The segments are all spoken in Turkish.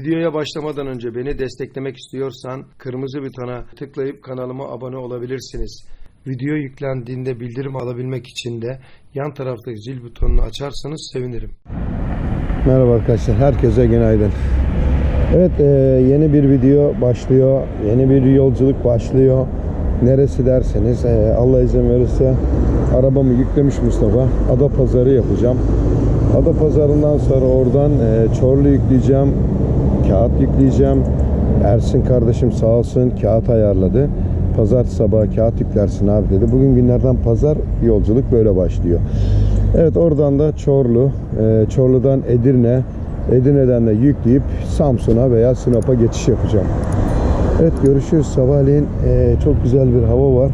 Videoya başlamadan önce beni desteklemek istiyorsan kırmızı butona tıklayıp kanalıma abone olabilirsiniz. Video yüklendiğinde bildirim alabilmek için de yan taraftaki zil butonunu açarsanız sevinirim. Merhaba arkadaşlar, herkese günaydın. Evet, e, yeni bir video başlıyor, yeni bir yolculuk başlıyor. Neresi derseniz, e, Allah izin verirse arabamı yüklemiş Mustafa. Ada pazarı yapacağım. Ada pazarından sonra oradan e, Çorlu yükleyeceğim, kağıt yükleyeceğim. Ersin kardeşim sağ olsun kağıt ayarladı. Pazartesi sabahı kağıt yüklersin abi dedi. Bugün günlerden pazar yolculuk böyle başlıyor. Evet oradan da Çorlu, e, Çorlu'dan Edirne, Edirne'den de yükleyip Samsun'a veya Sinop'a geçiş yapacağım. Evet görüşürüz. Sabahleyin e, çok güzel bir hava var.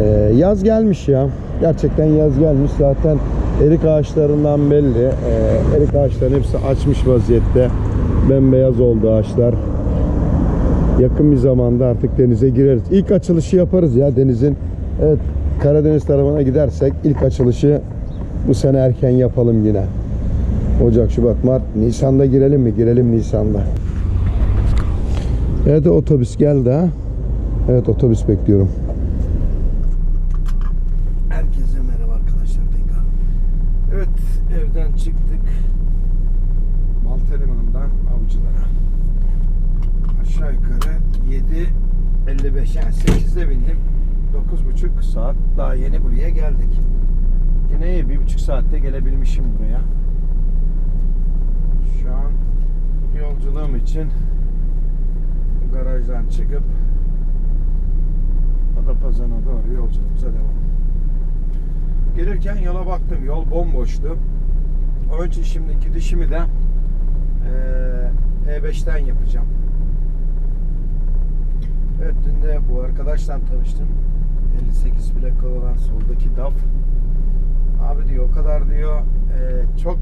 E, yaz gelmiş ya. Gerçekten yaz gelmiş. Zaten erik ağaçlarından belli. Erik ağaçların hepsi açmış vaziyette. Bembeyaz oldu ağaçlar. Yakın bir zamanda artık denize gireriz. İlk açılışı yaparız ya denizin. Evet Karadeniz tarafına gidersek ilk açılışı bu sene erken yapalım yine. Ocak, Şubat, Mart, Nisan'da girelim mi? Girelim Nisan'da. Evet otobüs geldi ha. Evet otobüs bekliyorum. Herkese merhaba arkadaşlar tekrar. Evet evden çıktık. 7.55 yani 8'de bindim. 9.5 saat daha yeni buraya geldik. Yine iyi bir buçuk saatte gelebilmişim buraya. Şu an yolculuğum için garajdan çıkıp Adapazarı'na doğru yolculuğumuza devam. Gelirken yola baktım. Yol bomboştu. Onun için şimdi gidişimi de eee, E5'ten yapacağım. Evet dün de bu arkadaşla tanıştım. 58 plakalı olan soldaki DAF. Abi diyor o kadar diyor eee, çok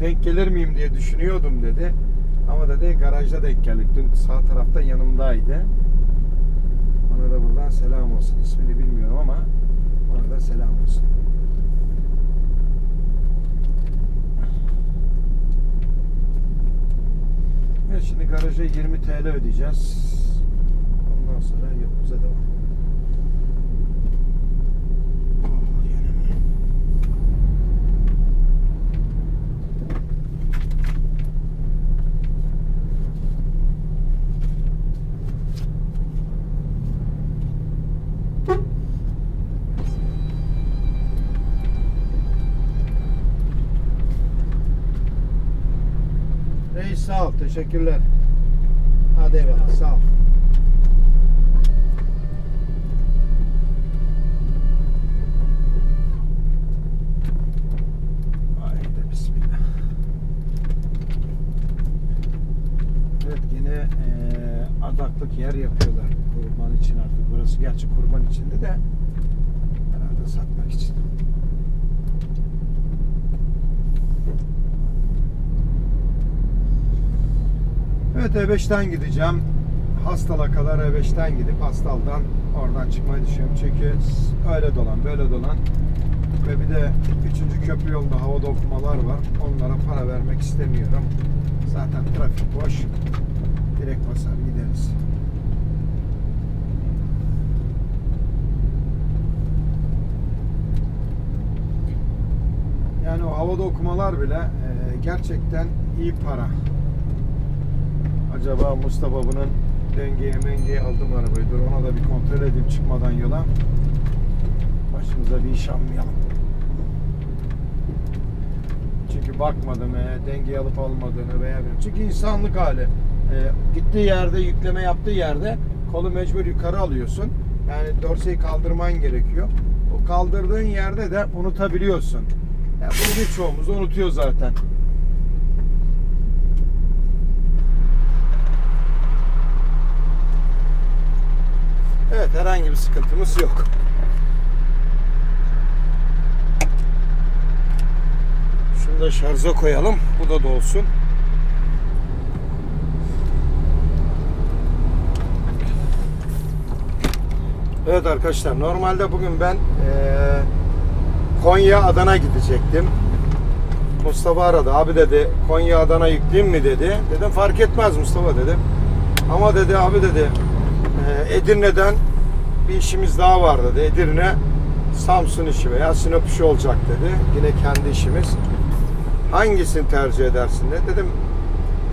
denk gelir miyim diye düşünüyordum dedi. Ama dedi garajda denk geldik. Dün sağ tarafta yanımdaydı. Ona da buradan selam olsun. İsmini bilmiyorum ama ona da selam olsun. Evet şimdi garaja 20 TL ödeyeceğiz. Ondan sonra yolumuza devam. Reis sağ ol. Teşekkürler. Hadi eyvallah. Sağ ol. Yer yapıyorlar kurban için artık. Burası gerçi kurban içinde de herhalde satmak için. Evet E5'ten gideceğim. Hastal'a kadar E5'ten gidip Hastal'dan oradan çıkmayı düşünüyorum. Çünkü öyle dolan böyle dolan ve bir de 3. köprü yolunda havada okumalar var. Onlara para vermek istemiyorum. Zaten trafik boş. Direkt basar gideriz. Yani o havada okumalar bile e, gerçekten iyi para. Acaba Mustafa bunun dengeye mengeye aldım arabayı. Dur ona da bir kontrol edeyim çıkmadan yola. Başımıza bir iş almayalım. Çünkü bakmadım e, dengeye alıp almadığını veya bir. Çünkü insanlık hali. E, gittiği yerde yükleme yaptığı yerde kolu mecbur yukarı alıyorsun. Yani dorseyi kaldırman gerekiyor. O kaldırdığın yerde de unutabiliyorsun. Yani bunu birçoğumuz unutuyor zaten. Evet herhangi bir sıkıntımız yok. Şunu da şarja koyalım. Bu da dolsun. Evet arkadaşlar normalde bugün ben eee, Konya Adana gidecektim. Mustafa aradı. Abi dedi Konya Adana yükleyeyim mi dedi. Dedim fark etmez Mustafa dedim. Ama dedi abi dedi e, Edirne'den bir işimiz daha var dedi. Edirne Samsun işi veya Sinop işi olacak dedi. Yine kendi işimiz. Hangisini tercih edersin dedi. Dedim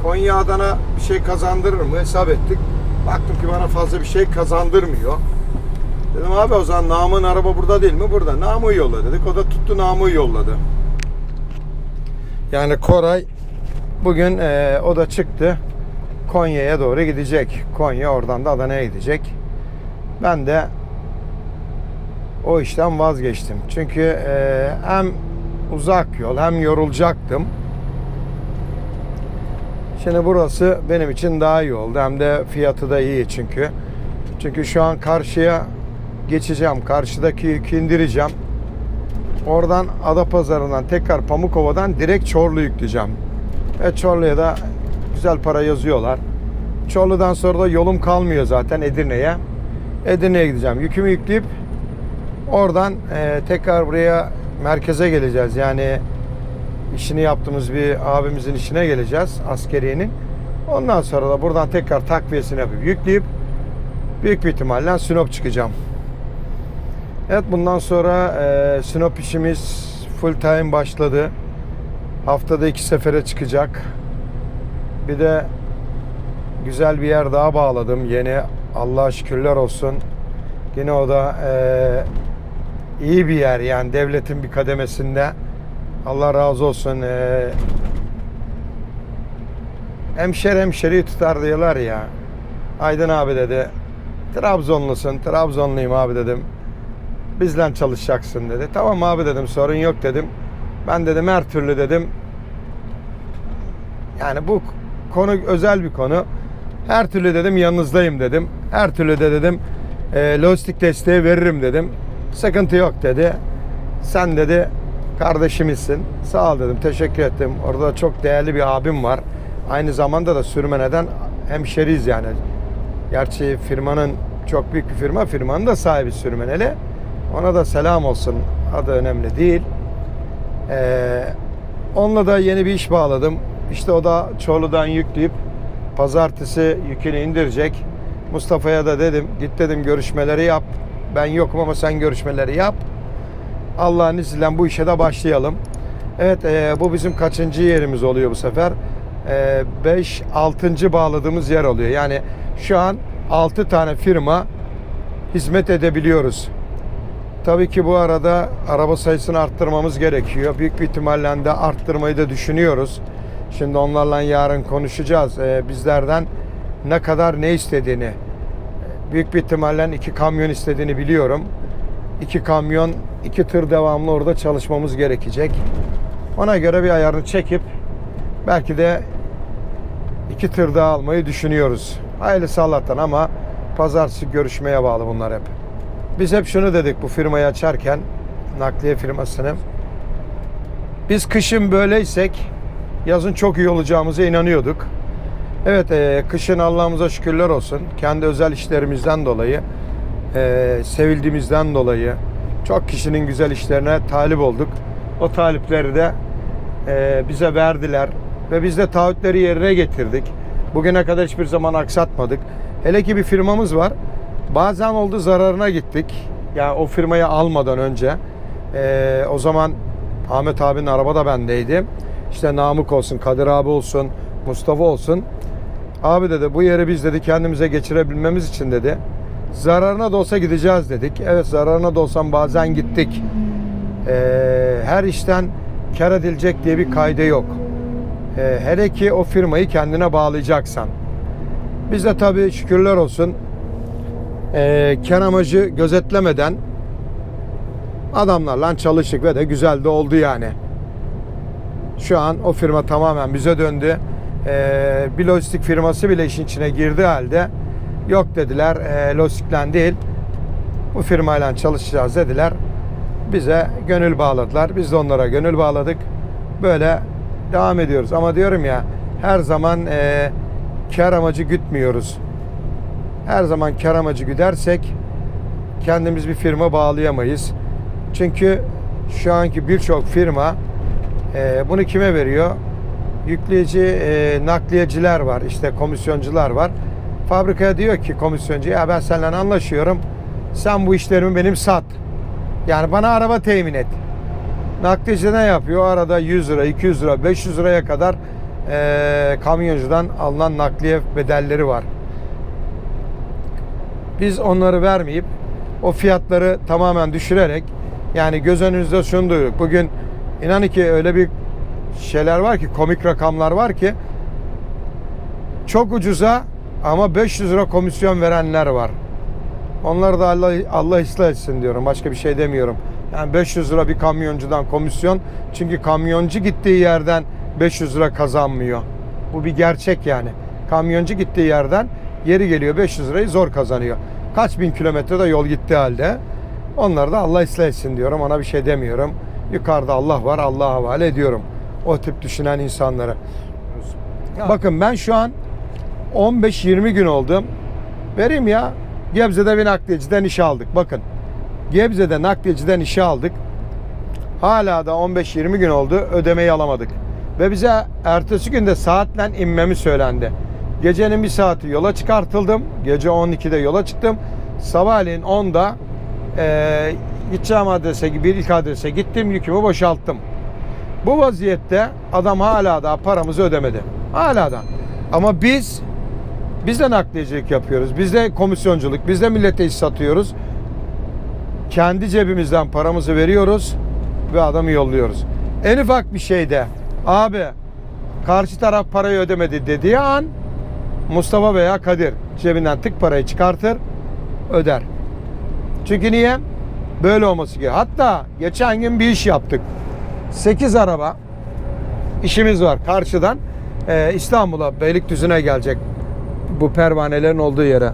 Konya Adana bir şey kazandırır mı? Hesap ettik. Baktım ki bana fazla bir şey kazandırmıyor. Dedim abi o zaman Namık'ın araba burada değil mi? Burada. Namık'ı yolla dedik. O da tuttu Namık'ı yolladı. Yani Koray bugün e, o da çıktı. Konya'ya doğru gidecek. Konya oradan da Adana'ya gidecek. Ben de o işten vazgeçtim. Çünkü e, hem uzak yol hem yorulacaktım. Şimdi burası benim için daha iyi oldu. Hem de fiyatı da iyi çünkü. Çünkü şu an karşıya geçeceğim. Karşıdaki yükü indireceğim. Oradan Adapazarı'ndan tekrar Pamukova'dan direkt Çorlu yükleyeceğim. Ve Çorlu'ya da güzel para yazıyorlar. Çorlu'dan sonra da yolum kalmıyor zaten Edirne'ye. Edirne'ye gideceğim. Yükümü yükleyip oradan e, tekrar buraya merkeze geleceğiz. Yani işini yaptığımız bir abimizin işine geleceğiz askeriyenin. Ondan sonra da buradan tekrar takviyesini yapıp yükleyip büyük bir ihtimalle Sinop çıkacağım. Evet bundan sonra e, Sinop işimiz full time başladı. Haftada iki sefere çıkacak. Bir de güzel bir yer daha bağladım yeni. Allah'a şükürler olsun. Yine o da e, iyi bir yer yani devletin bir kademesinde. Allah razı olsun. E, hemşer hemşeriyi tutar diyorlar ya. Aydın abi dedi. Trabzonlusun. Trabzonluyum abi dedim. Bizden çalışacaksın dedi. Tamam abi dedim sorun yok dedim. Ben dedim her türlü dedim. Yani bu konu özel bir konu. Her türlü dedim yanınızdayım dedim. Her türlü de dedim e, lojistik desteği veririm dedim. Sıkıntı yok dedi. Sen dedi kardeşimizsin. Sağ ol dedim. Teşekkür ettim. Orada çok değerli bir abim var. Aynı zamanda da sürmeneden hemşeriyiz yani. Gerçi firmanın çok büyük bir firma. Firmanın da sahibi sürmeneli. Ona da selam olsun. Adı önemli değil. Ee, onunla da yeni bir iş bağladım. İşte o da Çorlu'dan yükleyip pazartesi yükünü indirecek. Mustafa'ya da dedim git dedim görüşmeleri yap. Ben yokum ama sen görüşmeleri yap. Allah'ın izniyle bu işe de başlayalım. Evet e, bu bizim kaçıncı yerimiz oluyor bu sefer? 5 6. bağladığımız yer oluyor. Yani şu an 6 tane firma hizmet edebiliyoruz. Tabii ki bu arada araba sayısını arttırmamız gerekiyor. Büyük bir ihtimalle de arttırmayı da düşünüyoruz. Şimdi onlarla yarın konuşacağız. Ee, bizlerden ne kadar ne istediğini. Büyük bir ihtimalle iki kamyon istediğini biliyorum. İki kamyon, iki tır devamlı orada çalışmamız gerekecek. Ona göre bir ayarını çekip belki de iki tır daha almayı düşünüyoruz. Hayırlısı Allah'tan ama pazartesi görüşmeye bağlı bunlar hep. Biz hep şunu dedik bu firmayı açarken nakliye firmasını. Biz kışın böyleysek yazın çok iyi olacağımıza inanıyorduk. Evet e, kışın Allah'ımıza şükürler olsun. Kendi özel işlerimizden dolayı, e, sevildiğimizden dolayı çok kişinin güzel işlerine talip olduk. O talipleri de e, bize verdiler ve biz de taahhütleri yerine getirdik. Bugüne kadar hiçbir zaman aksatmadık. Hele ki bir firmamız var. Bazen oldu zararına gittik. Ya yani o firmayı almadan önce. Ee, o zaman Ahmet abinin araba da bendeydi. İşte Namık olsun, Kadir abi olsun, Mustafa olsun. Abi dedi bu yeri biz dedi kendimize geçirebilmemiz için dedi. Zararına da olsa gideceğiz dedik. Evet zararına da olsam bazen gittik. Ee, her işten kar edilecek diye bir kaydı yok. Ee, hele ki o firmayı kendine bağlayacaksan. Biz de tabii şükürler olsun e, kar amacı gözetlemeden adamlarla çalıştık ve de güzel de oldu yani. Şu an o firma tamamen bize döndü. E, bir lojistik firması bile işin içine girdi halde yok dediler e, lojistiklen değil bu firmayla çalışacağız dediler. Bize gönül bağladılar. Biz de onlara gönül bağladık. Böyle devam ediyoruz. Ama diyorum ya her zaman e, kar amacı gütmüyoruz her zaman kar amacı güdersek kendimiz bir firma bağlayamayız. Çünkü şu anki birçok firma E, bunu kime veriyor? Yükleyici e, nakliyeciler var, işte komisyoncular var. Fabrikaya diyor ki komisyoncu ya ben seninle anlaşıyorum. Sen bu işlerimi benim sat. Yani bana araba temin et. Nakliyeci ne yapıyor? O arada 100 lira, 200 lira, 500 liraya kadar e, kamyoncudan alınan nakliye bedelleri var. Biz onları vermeyip o fiyatları tamamen düşürerek yani göz önünüzde şunu duyduk. Bugün inanın ki öyle bir şeyler var ki komik rakamlar var ki çok ucuza ama 500 lira komisyon verenler var. Onları da Allah, Allah ıslah etsin diyorum. Başka bir şey demiyorum. Yani 500 lira bir kamyoncudan komisyon. Çünkü kamyoncu gittiği yerden 500 lira kazanmıyor. Bu bir gerçek yani. Kamyoncu gittiği yerden yeri geliyor 500 lirayı zor kazanıyor. Kaç bin kilometre de yol gittiği halde. Onları da Allah ıslah etsin diyorum. Ona bir şey demiyorum. Yukarıda Allah var. Allah'a havale ediyorum. O tip düşünen insanları. Bakın ben şu an 15-20 gün oldum. Vereyim ya. Gebze'de bir nakliyeciden işe aldık. Bakın. Gebze'de nakliyeciden işe aldık. Hala da 15-20 gün oldu. Ödemeyi alamadık. Ve bize ertesi günde saatle inmemi söylendi. Gecenin bir saati yola çıkartıldım. Gece 12'de yola çıktım. Sabahleyin 10'da eee gideceğim adrese, bir ilk adrese gittim. Yükümü boşalttım. Bu vaziyette adam hala da paramızı ödemedi. Hala da. Ama biz biz de nakliyecilik yapıyoruz. Biz de komisyonculuk. Biz de millete iş satıyoruz. Kendi cebimizden paramızı veriyoruz ve adamı yolluyoruz. En ufak bir şeyde abi karşı taraf parayı ödemedi dediği an Mustafa veya Kadir cebinden tık parayı çıkartır öder. Çünkü niye? Böyle olması gerekiyor. Hatta geçen gün bir iş yaptık. 8 araba işimiz var karşıdan e, İstanbul'a Beylikdüzü'ne gelecek bu pervanelerin olduğu yere.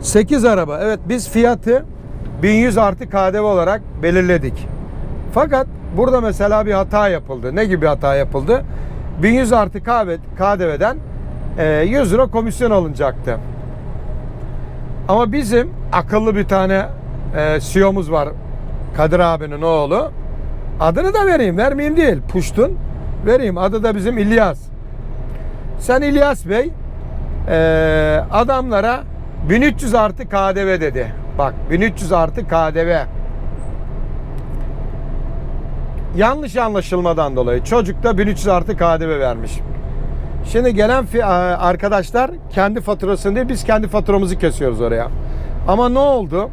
8 araba. Evet biz fiyatı 1100 artı KDV olarak belirledik. Fakat burada mesela bir hata yapıldı. Ne gibi hata yapıldı? 1100 artı KDV'den 100 lira komisyon alınacaktı. Ama bizim akıllı bir tane e, CEO'muz var. Kadir abinin oğlu. Adını da vereyim. Vermeyeyim değil. Puştun. Vereyim. Adı da bizim İlyas. Sen İlyas Bey e, adamlara 1300 artı KDV dedi. Bak 1300 artı KDV. Yanlış anlaşılmadan dolayı çocuk da 1300 artı KDV vermiş. Şimdi gelen arkadaşlar kendi faturasını değil biz kendi faturamızı kesiyoruz oraya. Ama ne oldu?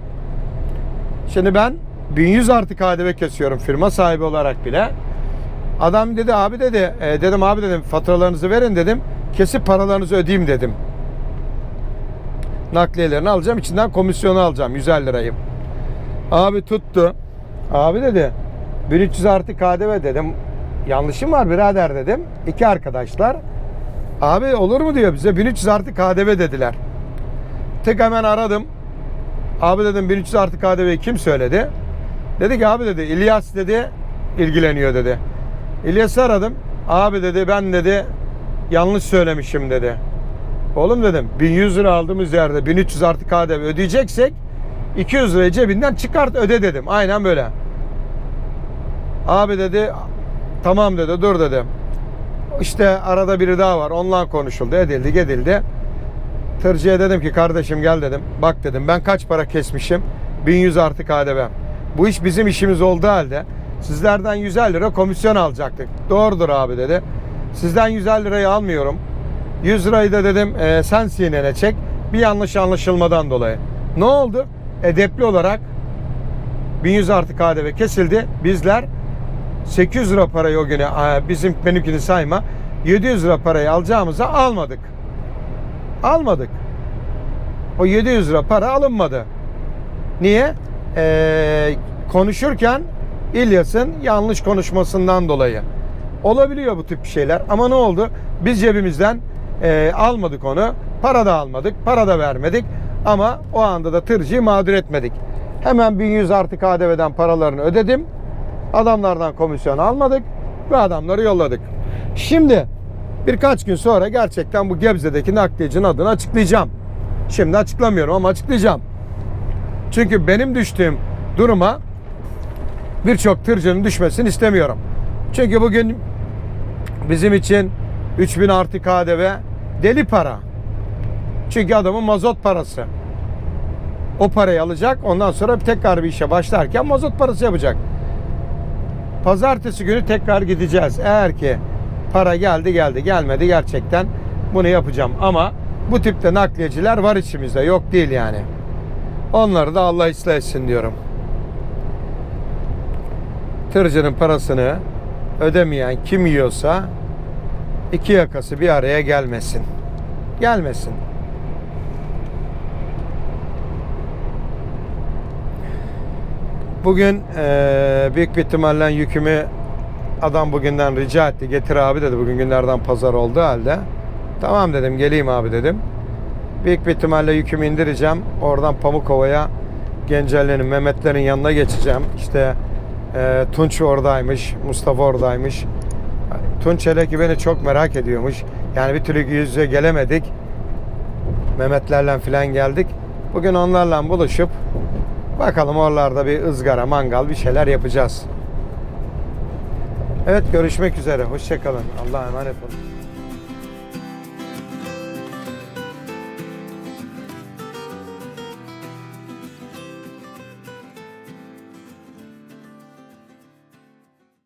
Şimdi ben 1100 artı KDV kesiyorum firma sahibi olarak bile. Adam dedi abi dedi e, dedim abi dedim faturalarınızı verin dedim. Kesip paralarınızı ödeyeyim dedim. Nakliyelerini alacağım içinden komisyonu alacağım 150 lirayı. Abi tuttu. Abi dedi 1300 artı KDV dedim. Yanlışım var birader dedim. İki arkadaşlar. Abi olur mu diyor bize 1300 artı KDV dediler. Tık hemen aradım. Abi dedim 1300 artı KDV'yi kim söyledi? Dedi ki abi dedi İlyas dedi ilgileniyor dedi. İlyas'ı aradım. Abi dedi ben dedi yanlış söylemişim dedi. Oğlum dedim 1100 lira aldığımız yerde 1300 artı KDV ödeyeceksek 200 lirayı cebinden çıkart öde dedim. Aynen böyle. Abi dedi tamam dedi dur dedim. İşte arada biri daha var. Onunla konuşuldu, edildi, edildi. Tırcıya dedim ki kardeşim gel dedim. Bak dedim ben kaç para kesmişim? 1100 artı KDV. Bu iş bizim işimiz olduğu halde sizlerden 150 lira komisyon alacaktık. Doğrudur abi dedi. Sizden 150 lirayı almıyorum. 100 lirayı da dedim e, sen sinene çek. Bir yanlış anlaşılmadan dolayı. Ne oldu? Edepli olarak 1100 artı KDV kesildi. Bizler 800 lira parayı o güne bizim benimkini sayma 700 lira parayı alacağımıza almadık. Almadık. O 700 lira para alınmadı. Niye? Ee, konuşurken İlyas'ın yanlış konuşmasından dolayı. Olabiliyor bu tip şeyler ama ne oldu? Biz cebimizden e, almadık onu. Para da almadık, para da vermedik. Ama o anda da tırcıyı mağdur etmedik. Hemen 1100 artı KDV'den paralarını ödedim. Adamlardan komisyon almadık ve adamları yolladık. Şimdi birkaç gün sonra gerçekten bu Gebze'deki nakliyecinin adını açıklayacağım. Şimdi açıklamıyorum ama açıklayacağım. Çünkü benim düştüğüm duruma birçok tırcının düşmesini istemiyorum. Çünkü bugün bizim için 3000 artı KDV deli para. Çünkü adamın mazot parası. O parayı alacak. Ondan sonra tekrar bir işe başlarken mazot parası yapacak. Pazartesi günü tekrar gideceğiz. Eğer ki para geldi geldi gelmedi gerçekten bunu yapacağım. Ama bu tipte nakliyeciler var içimizde. Yok değil yani. Onları da Allah ıslah etsin diyorum. Tırcının parasını ödemeyen kim yiyorsa iki yakası bir araya gelmesin. Gelmesin. Bugün eee, büyük bir ihtimalle yükümü adam bugünden rica etti. Getir abi dedi. Bugün günlerden pazar olduğu halde. Tamam dedim geleyim abi dedim. Büyük bir ihtimalle yükümü indireceğim. Oradan Pamukova'ya Gencelle'nin, Mehmetlerin yanına geçeceğim. İşte eee, Tunç oradaymış, Mustafa oradaymış. Tunç hele ki beni çok merak ediyormuş. Yani bir türlü yüz yüze gelemedik. Mehmetlerle filan geldik. Bugün onlarla buluşup bakalım oralarda bir ızgara, mangal bir şeyler yapacağız. Evet görüşmek üzere. Hoşçakalın. Allah'a emanet olun.